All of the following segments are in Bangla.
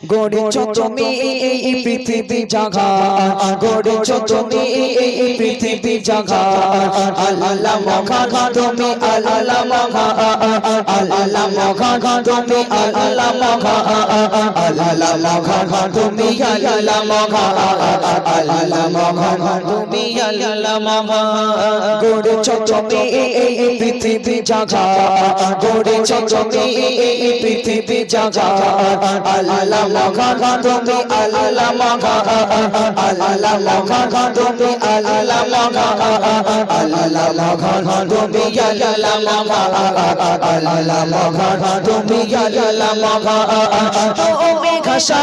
গড়েছ তুমি এই পৃথিবী জাগা। গড়েছ তুমি এই পৃথিবী জাগা। আল্লাহ মহান তুমি আল্লাহ মহান আল্লাহ মহান তুমি আল্লাহ মহান আল্লাহ মহান তুমি আল্লাহ মহান আল্লাহ মহান তুমি আল্লাহ মহান গড়েছ তুমি এই পৃথিবী জাগা। গড়েছ তুমি এই পৃথিবী জাগা। আল্লাহ মহান তুমি আল্লাহ মহান আল্লাহ মহান তুমি আল্লাহ মহান আল্লাহ মহান তুমি আল্লাহ মহান আল্লাহ মহান তুমি আল্লাহ মহান তুমি ঘাসা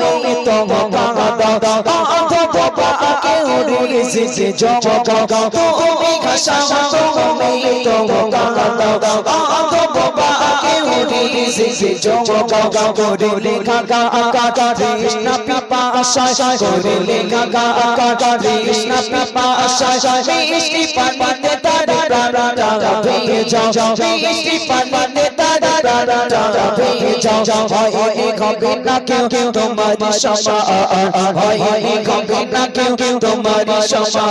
তুমি তো বাবা বাবা কে উড়ে সিসে জগা তুমি ঘাসা তুমি উড়ে সিসে জগা করে লেখা গা আকা কৃষ্ণ পিপা আশা করে লেখা গা আকা কৃষ্ণ পিপা আশা মিষ্টি পানিতে তারে প্রাণ ভেঙে যাও মিষ্টি পানিতে তারে প্রাণ ভেঙে যাও হয় এ হবে না কেউ তোমার সমা হয় এ হবে না কেউ তোমার সমা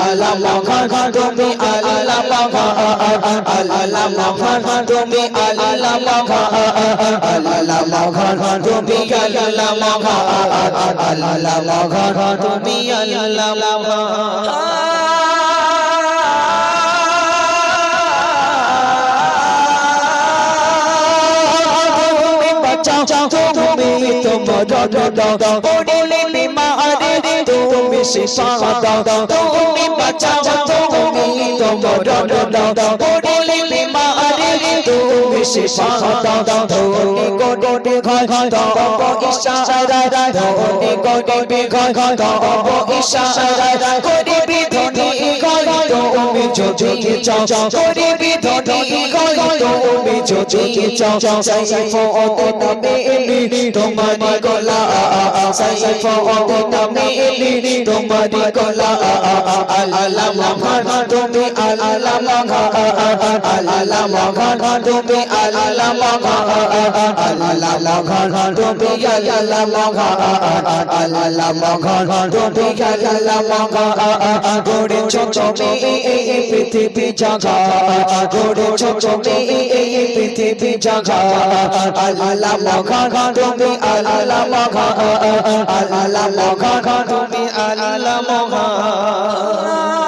আল্লাহ মহান তুমি আল্লাহ মহান আল্লাহ মহান তুমি আল্লাহ মহান আল্লাহ মহান তুমি আল্লাহ মহান আল্লাহ মহান তুমি আল্লাহ। মহান তুমি তোমার দাও পড়লে শিফা দাও তুমি বাঁচাও, তুমি তোমার পড়লে বিমারে তুমি শিফা দাও তুমি গোটে ঘর দাও ইশারা তুমি গোটে ঘর দাও ইশারা করিবি ধনি ঘর, তুমি যদি চাও। করিবি ধনি ঘর, তুমি যদি চাও। সাইফ ওতে নামে এলি, তোমারি গলা। সাইফ ওতে নামে এলি তোমারি গলা আল্লাহ মহান তুমি আল্লাহ মহান আল্লাহ মহান তুমি আল্লাহ মহান আল্লাহ মহান তুমি আল্লাহ মহান আল্লাহ মহান তুমি আল্লাহ মহান গড়েছ তুমি এই পৃথিবী জাগা গড়েছ তুমি এই পৃথিবী জাগা আল্লাহ মহান তুমি আল্লাহ মহান আল্লাহ মহান তুমি আল্লাহ মহান।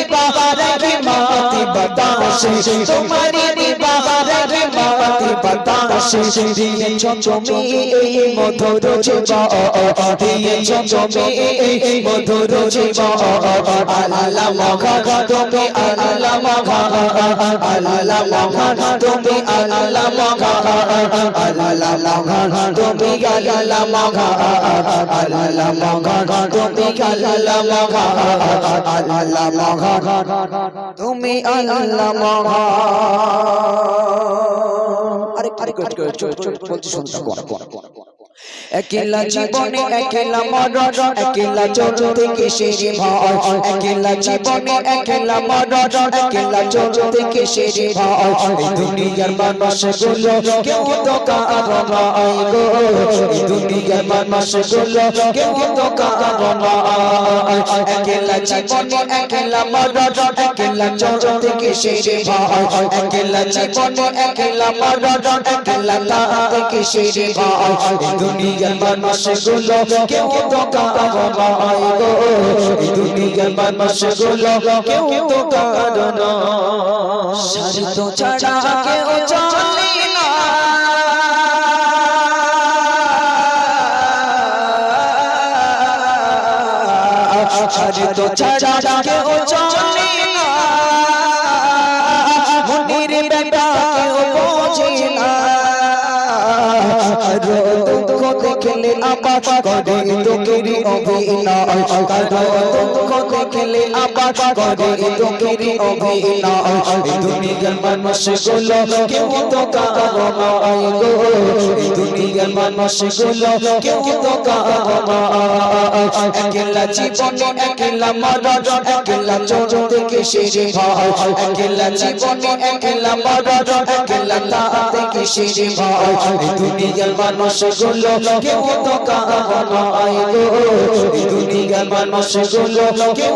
রাখি মাতি বাতাসে। তোমারি দিবা মাতি বাতাসে। দিয়েছ তুমি এই মধুর জীবা। দিয়েছ তুমি এই মধুর জীবা। আল্লাহ মহান তুমি আল্লাহ মহান আল্লাহ মহান তুমি আল্লাহ মহান আল্লাহ মহান তুমি আল্লাহ মহান আল্লাহ মহান তুমি আল্লাহ মহান আল্লাহ মহান তুমি আল্লাহ মহান আরে আরে বলছি শুনতে একলা জীবনে একলা মরণ একলা চলতে কিসের ভয় একলা জীবনে একলা মরণ একলা চলতে কিসের ভয় এই দুনিয়ার মানুষগুলো কেউ তো কারও নয় গো এই দুনিয়ার মানুষগুলো কেউ তো কারও নয় একলা জীবনে একলা মরণ একলা চলতে কিসের ভয় একলা জীবনে একলা মরণ একলা তাতে কিসের ভয় এই দুনিয়ার মানুষগুলো কেউ তো কারও গো। এই দুনিয়ার মানুষগুলো কেউ তো কারও সারি তো ছাড়া কেউ চলে না। সারি তো ছাড়া কেউ চলে না। মনির বেটা কেউ বোঝে না। কারও দুঃখ দেখলে আবার করে দুঃখেরই অভিনয়। কারও দুঃখ দেখলে আবার করে দুঃখেরই অভিনয় দুনিয়ার মানুষগুলো কেউ তো কারও নয় গো। দুনিয়ার মানুষগুলো কেউ তো কারও একলা জীবনে, একলা মরণ, একলা চোখ থেকে শেষে ভয় একলা জীবনে, একলা মরণ, একলা তা থেকে শেষে ভয় দুনিয়ার মানুষগুলো কেউ তো কারও গো। দুনিয়ার মানুষগুলো কেউ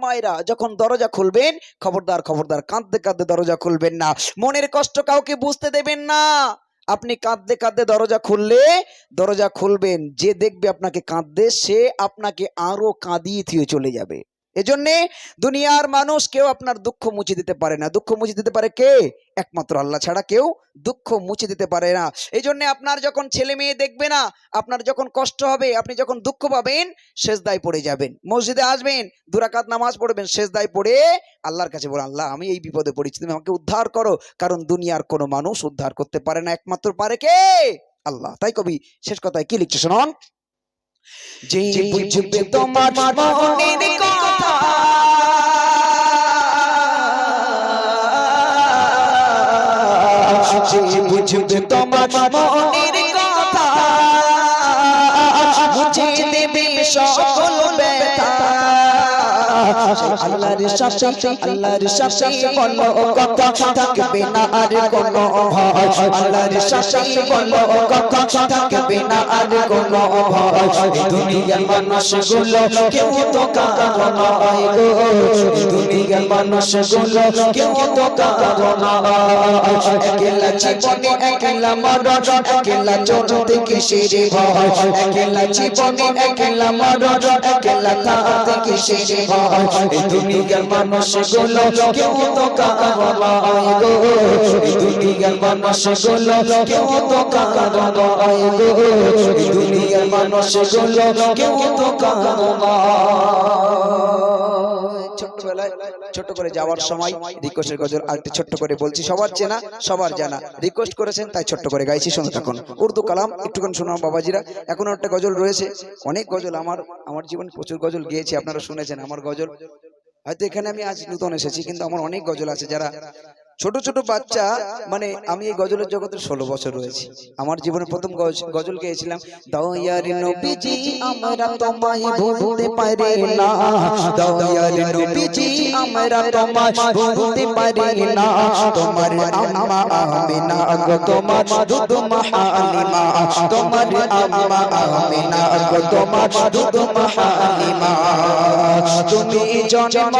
মায়েরা যখন দরজা খুলবেন, খবরদার খবরদার, কাঁদতে কাঁদতে দরজা খুলবেন না। মনের কষ্ট কাউকে বুঝতে দেবেন না। আপনি কাঁদতে কাঁদতে দরজা খুললে, দরজা খুলবেন, যে দেখবে আপনাকে কাঁদতে সে আপনাকে আরও কাঁদিয়ে থিয়ে চলে যাবে। এজন্যে দুনিয়ার মানুষ কেউ আপনার দুঃখ মুছে দিতে পারে না। দুঃখ মুছে দিতে পারে কে? একমাত্র আল্লাহ ছাড়া কেউ দুঃখ মুছে দিতে পারে না। এই জন্য আপনার যখন ছেলে মেয়ে দেখবে না, আপনার যখন কষ্ট হবে, আপনি যখন দুঃখ পাবেন শেষদায় পড়ে যাবেন। মসজিদে আসবেন, দুরাকাত নামাজ পড়বেন শেষদায় পড়ে আল্লাহর কাছে বলেন আল্লাহ, আমি এই বিপদে পড়েছি, তুমি আমাকে উদ্ধার করো। কারণ দুনিয়ার কোনো মানুষ উদ্ধার করতে পারে না, একমাত্র পারে কে? আল্লাহ। তাই কবি, শেষ কথায় কি লিখছে শোনন? যে বুঝবে তোমার মনের কথা। যে বুঝবে তোমার মনের কথা। বুঝে দেবে সকল ব্যথা। আল্লাহর সাথে আল্লাহর সাথে বলো কথা থাকবে না আর কোনো ভয়। আল্লাহর সাথে বলো কথা থাকবে না আর কোনো ভয়। দুনিয়ার মানুষগুলো কেউ তো কারও নয় গো। দুনিয়ার মানুষগুলো কেউ তো কারও নয়। একলা জীবনে একলা মরণ, একলা চলতে কিসের ভয়। একলা জীবনে একলা মরণ, একলা থাকতে কিসের ভয়। এই দুনিয়ার মানুষগুলো কেউ তো কারও নয় গো। এই দুনিয়ার মানুষগুলো কেউ তো কারও নয় গো। এই দুনিয়ার ছোট্টবেলায় ছোট করে যাওয়ার সময় রিকোয়েস্টের গজল আরেকটি ছোট্ট করে বলছি সবার চেনা সবার জানা। রিকোয়েস্ট করেছেন তাই ছোট্ট করে গাইছি শুনে থাকুন উর্দু কালাম একটুখানি শোনাম বাবাজিরা এখনও একটা গজল রয়েছে অনেক গজল আমার আমার জীবনে প্রচুর গজল গিয়েছি আপনারা শুনেছেন আমার গজল। হয়তো এখানে আমি আজ নতুন এসেছি কিন্তু আমার অনেক গজল আছে যারা ছোট ছোট বাচ্চা মানে আমি এই গজলের জগতে ষোলো বছর রয়েছি। আমার জীবনে প্রথম গজ- গজল গেয়েছিলাম না। তোমার তুমি জন্ম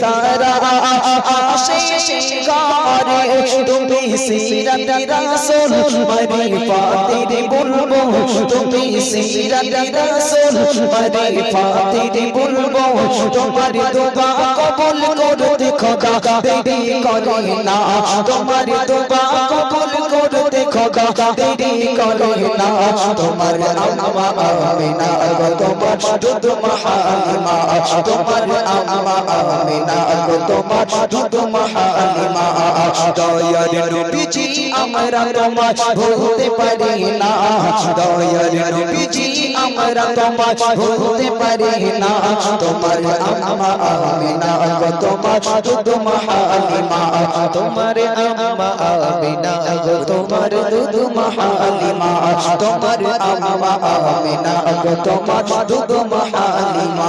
সারা আসে ঘরে তুমি সিরাত রাসূল তুমি সিরাত রাসূল মারিফাতে বলব, তোমার দোয়া কবুল করতে খোদা, দেরি করে না। তোমার দোয়া কবুল করতে খোদা, দেরি করে না। তোমার আম্মা আমিনা গো, তোমার দুধ মহালিমা। তোমার আম্মা আমিনা গো, তোমার দুধ মহালিমা। দয়ার নবীজি আমরা তোমার ভুলতে পারি না। দয়ার নবীজি আমরা তোমার ভুলতে পারি না। তোমার আম্মা আমিনা গো তোমার দুধ মহালিমা। তোমার আম্মা আমিনা গো তোমার দুধ মহালিমা। তোমার আম্মা আমিনা গো তোমার দুধ মহালিমা।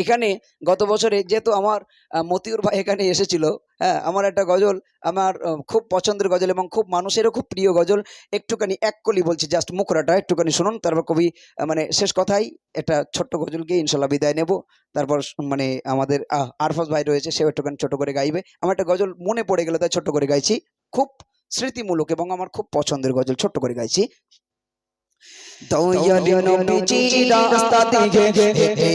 এখানে গত বছরে যেহেতু আমার মতিউর ভাই এখানে এসেছিল হ্যাঁ আমার একটা গজল, আমার খুব পছন্দের গজল এবং খুব মানুষেরও খুব প্রিয় গজল, একটুখানি এক কলি বলছি জাস্ট মুখরাটা, একটুখানি শুনুন, তারপর কবি মানে শেষ কথাই, একটা ছোট্ট গজল গিয়ে ইনশাল্লাহ বিদায় নেব, তারপর মানে আমাদের আরফাজ ভাই রয়েছে, সেও একটুখানি ছোট করে গাইবে, আমার একটা গজল মনে পড়ে গেল তাই ছোট্ট করে গাইছি, খুব স্মৃতিমূলক এবং আমার খুব পছন্দের গজল ছোট্ট করে গাইছি দয়ালি নবীজি রাস্তা দিয়ে হেঁটে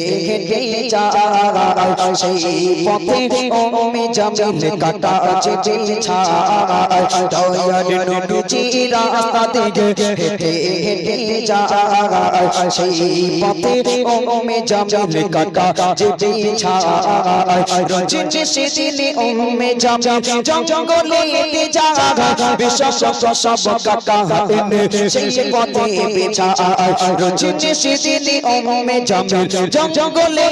যায় সেই পথে ওমে জামিল কাটা যেতে ছায় দয়ালি নবীজি রাস্তা দিয়ে হেঁটে হেঁটে যায় সেই পথে ওমে জামিল কাটা যেতে ছায় রঞ্জিত সেদিনে ওমে জামিল জঙ্গলে যায় বিশ্বস সব কাকা সেই পথে বেচা রঞ্জিত সেদিনে ওমে জামিল জঙ্গলে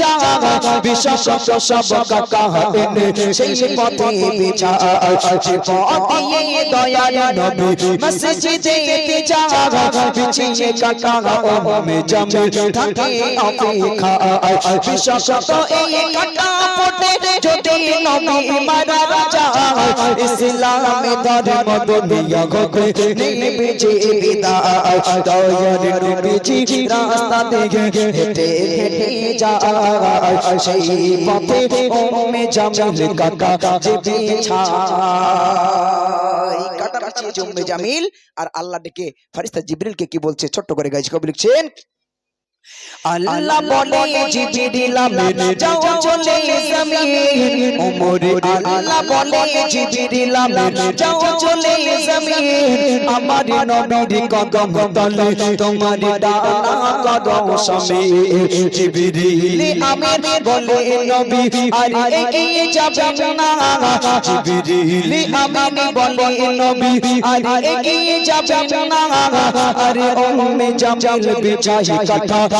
যায় বিশ্বস সব কাকা এনে সেই পথে বেচা সে পথে দয়াল নবী মসজিদে যায় পিছিয়ে কাকা ওমে জামিল থাকে অপেক্ষা বিশ্বস তো এই কাকা পটে যদি নবী মারা যায় ইসলামে ধর্ম দুনিয়া গগনে নেবে যে বিদায় দয়াল নবীজি রাস্তা থেকে হেঁটে হেঁটে যায় সেই পথে ওমে জামিল কাকা যে বিছায় কাটা বিছিয়েছে উম্মে জামিল। আর আল্লাহ ডেকে ফারিস্তা জিবরিলকে কি বলছে? ছোট্ট করে গাইজ কবি লিখছেন আল্লাহ বলে জিবরিল আমিন যাও চলে জমিন ওমরে আল্লাহ বলে জিবরিল আমিন। যাও চলে জমিন আমার নবীর কদম তলে তোমার ডানা কদম সমে জিবরিল আমিন বলে নবী আরে এগিয়ে যাবে না। জিবরিল আমিন বলে নবী আরে এগিয়ে যাবে না। আরে ওমে জামিল বিছাই কাটা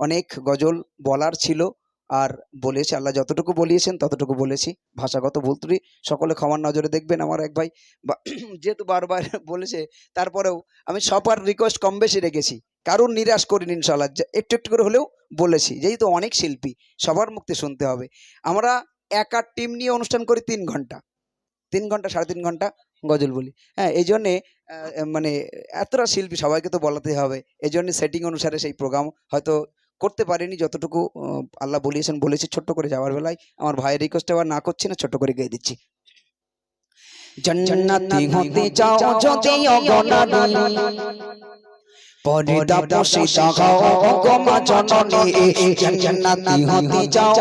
অনেক গজল বলার ছিল আর বলেছে, আল্লাহ যতটুকু বলিয়েছেন ততটুকু বলেছি। ভাষাগত ভুল ত্রুটি, সকলে ক্ষমার নজরে দেখবেন আমার এক ভাই। যেহেতু বারবার বলেছে, তারপরেও আমি সবার রিকোয়েস্ট কম বেশি রেখেছি। কারুর নিরাশ করিনি ইনশাল্লাহ একটু একটু করে হলেও বলেছি। যেহেতু অনেক শিল্পী, সবার মুক্তি শুনতে হবে। আমরা একার টিম নিয়ে অনুষ্ঠান করি তিন ঘণ্টা। তিন ঘণ্টা, সাড়ে তিন ঘণ্টা গজল বলি। হ্যাঁ এই জন্যে মানে এতটা শিল্পী সবাইকে তো বলাতে হবে। এই জন্য সেটিং অনুসারে সেই প্রোগ্রাম হয়তো করতে পারিনি যতটুকু আল্লাহ বলিয়েছেন বলেছি ছোট্ট করে যাওয়ার বেলায়। আমার ভাইয়ের রিকোয়েস্ট আবার না করছি না ছোট্ট করে গিয়ে দিচ্ছি। জন্নাতি হতে চাও যদি অগণানি। পরিদা বসে দাও গমা জননী জন্নাতি হতে চাও